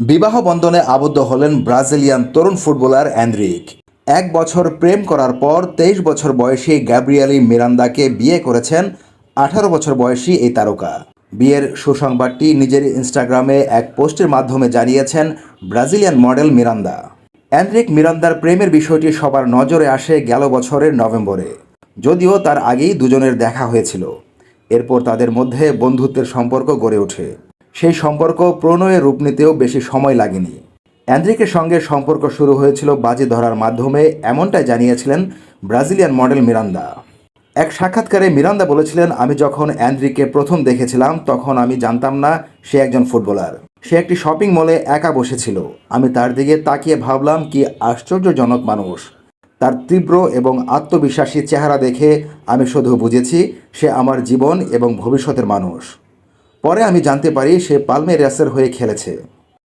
বিবাহ বন্ধনে আবদ্ধ হলেন ব্রাজিলিয়ান তরুণ ফুটবলার অ্যান্ড্রিক। এক বছর প্রেম করার পর তেইশ বছর বয়সী গ্যাব্রিয়ালি মিরান্দাকে বিয়ে করেছেন আঠারো বছর বয়সী এই তারকা। বিয়ের সুসংবাদটি নিজের ইনস্টাগ্রামে এক পোস্টের মাধ্যমে জানিয়েছেন ব্রাজিলিয়ান মডেল মিরান্দা। অ্যান্ড্রিক মিরান্দার প্রেমের বিষয়টি সবার নজরে আসে গেল বছরের নভেম্বরে, যদিও তার আগেই দুজনের দেখা হয়েছিল। এরপর তাদের মধ্যে বন্ধুত্বের সম্পর্ক গড়ে ওঠে। সেই সম্পর্ক প্রণয়ে রূপ নিতেও বেশি সময় লাগেনি। অ্যান্ড্রিকের সঙ্গে সম্পর্ক শুরু হয়েছিল বাজি ধরার মাধ্যমে, এমনটাই জানিয়েছিলেন ব্রাজিলিয়ান মডেল মিরান্দা। এক সাক্ষাৎকারে মিরান্দা বলেছিলেন, আমি যখন অ্যান্ড্রিকে প্রথম দেখেছিলাম, তখন আমি জানতাম না সে একজন ফুটবলার। সে একটি শপিং মলে একা বসেছিল। আমি তার দিকে তাকিয়ে ভাবলাম, কি আশ্চর্যজনক মানুষ। তার তীব্র এবং আত্মবিশ্বাসী চেহারা দেখে আমি শুধু বুঝেছি, সে আমার জীবন এবং ভবিষ্যতের মানুষ। পরে আমি জানতে পারি সে পালমেরাসের হয়ে খেলেছে।